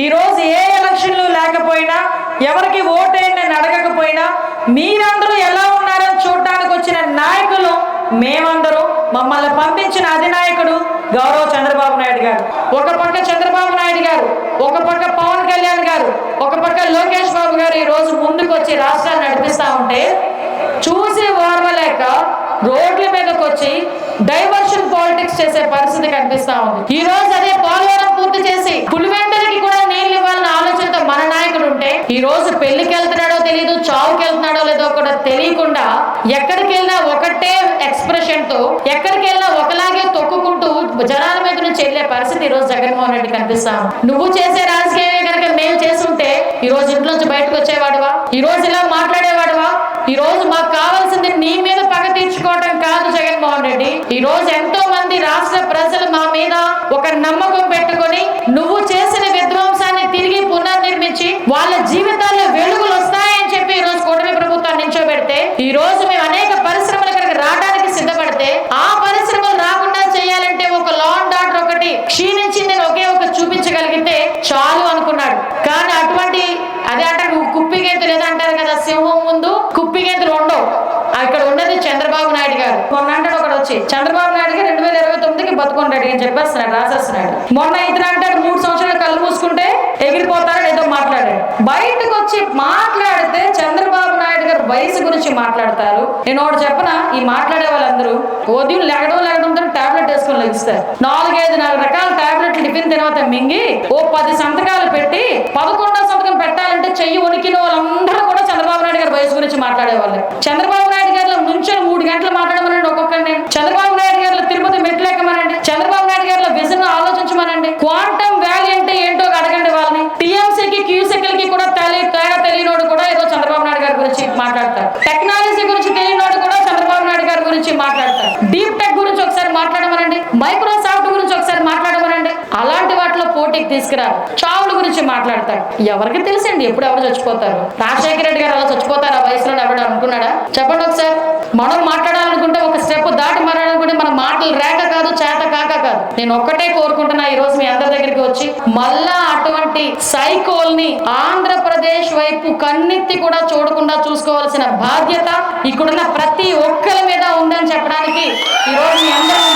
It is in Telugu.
ఈరోజు ఏ ఎలక్షన్లు లేకపోయినా ఎవరికి ఓటేయండి అని అడగకపోయినా మీరందరూ ఎలా ఉన్నారని చూడటానికి వచ్చిన నాయకులు మేమందరూ మమ్మల్ని పంపించిన అధినాయకుడు గౌరవ చంద్రబాబు నాయుడు గారు. ఒక పక్క చంద్రబాబు నాయుడు గారు ఒక పక్క పవన్ కళ్యాణ్ గారు ఒక పక్క లోకేష్ బాబు గారు ఈ రోజు ముందుకు వచ్చి రాష్ట్రాన్ని నడిపిస్తా ఉంటే చూసి ఓర్వలేక రోడ్ల మీదకి వచ్చి డైవర్షన్ పాలిటిక్స్ చేసే పరిస్థితి కనిపిస్తా ఉంది. ఈ రోజు అదే పోలవరం పూర్తి చేసి ఈ రోజు పెళ్ళికి వెళ్తున్నాడో తెలియదు చావుకి వెళ్తున్నాడో లేదో కూడా తెలియకుండా ఎక్కడికి వెళ్ళినా ఒకటే ఎక్స్ప్రెషన్తో ఎక్కడికి వెళ్ళినా ఒకలాగే తొక్కుకుంటూ జనాల మీద నుంచి వెళ్ళే పరిస్థితి ఈ రోజు జగన్మోహన్ రెడ్డి కనిపిస్తా నువ్వు చేసే రాజకీయమే కనుక మేము చేస్తుంటే ఈ రోజు ఇంట్లోంచి బయటకు వచ్చేవాడువా? ఈ రోజు ఇలా మాట్లాడేవాడువా ఈ రోజు మాకు కావాల్సింది నీ మీద పగ తీర్చుకోవటం కాదు జగన్మోహన్ రెడ్డి ఈ రోజు ఎంతో మంది రాష్ట్ర ప్రజలు మా మీద ఒక నమ్మకం పెట్టుకొని నువ్వు చేసిన విధ్వంసాన్ని తిరిగి పునర్నిర్మించి వాళ్ళ జీవితాల్లో వెలుగులు వస్తాయని చెప్పి ఈ రోజు కూటమి ప్రభుత్వాన్ని నించోబెడితే ఈ రోజు మేము అనేక పరిశ్రమలు ఇక్కడికి రావడానికి సిద్ధపడితే ఆ పరిశ్రమలు రాకుండా చేయాలంటే ఒక లా అండ్ ఆర్డర్ ఒకటి క్షీణించింది ఒకే ఒక చూపించగలిగితే చాలు అనుకున్నాడు. కానీ అటువంటి అదే అంటారు నువ్వు కుప్పి గేతులు ఏదో అంటారు కదా సింహం ముందు కుప్పి గేతులు ఉండవు అక్కడ ఉన్నది చంద్రబాబు నాయుడు గారు. మొన్న అంటాడు ఒకడు వచ్చి చంద్రబాబు నాయుడు గారు రెండు వేల ఇరవై తొమ్మిదికి బతుకుంటాడు అని చెప్పేస్తున్నాడు రాసేస్తున్నాడు. మొన్న ఇద్దరు అంటాడు మూడు సంవత్సరాలు కళ్ళు మూసుకుంటే ఎగిరిపోతాడు ఏదో మాట్లాడాడు. బయటకు వచ్చి మా వయసు గురించి మాట్లాడతారు. నేను ఒకటి చెప్పన? ఈ మాట్లాడే వాళ్ళందరూ ఉదయం లెగడం లెగడంతో టాబ్లెట్ వేసుకొని లెగిస్తారు. నాలుగైదు నాలుగు రకాల టాబ్లెట్లు టిఫిన్ తర్వాత మింగి ఓ పది సంతకాలు పెట్టి పదకొండో సంతకం పెట్టాలంటే చెయ్యి ఉనికిన వాళ్ళందరూ కూడా చంద్రబాబు నాయుడు గారి వయసు గురించి మాట్లాడేవాళ్ళు. చంద్రబాబు నాయుడు గారిలో నుంచొని మూడు గంటలు మాట్లాడమని ఒక్కొక్కరిని. చంద్ర నాయుడు గారిలో తిరుపతి మెట్లు ఎక్కమనండి చంద్రబాబు నాయుడు గారిలో విజన్ ఆలోచించమనండి క్వాంటమ్ వ్యాలీ అంటే ఏంటో అడగండి వాళ్ళని టీఎంసీకి క్యూసెక్లకి కూడా తేలి తేడా తెలియనోడు కూడా ఏదో చంద్రబాబు నాయుడు గారి గురించి మాట్లాడతారు. టెక్నాలజీ గురించి తెలియనోడు కూడా చంద్రబాబు నాయుడు గారి గురించి మాట్లాడతారు. డీప్ టెక్ గురించి ఒకసారి మాట్లాడమనండి. మైక్రోసాఫ్ట్ గురించి ఒకసారి మాట్లాడమనండి. అలాంటి వాటిలో పోటీకి తీసుకురారు. చావుల గురించి మాట్లాడతారు. ఎవరికి తెలుసండి ఎప్పుడు ఎవరు చచ్చిపోతారు? రాజశేఖర రెడ్డి గారు అలా చచ్చిపోతారు ఆ వయసులో ఎవడు అనుకున్నాడా? చెప్పండి ఒకసారి. మనం మాట్లాడ నేను ఒక్కటే కోరుకుంటున్నా ఈ రోజు మీ అందరి దగ్గరికి వచ్చి మళ్ళా అటువంటి సైకోల్ని ఆంధ్రప్రదేశ్ వైపు కన్నెత్తి కూడా చూడకుండా చూసుకోవాల్సిన బాధ్యత ఇక్కడున్న ప్రతి ఒక్కరి మీద ఉందని చెప్పడానికి ఈ రోజు మీ అందరూ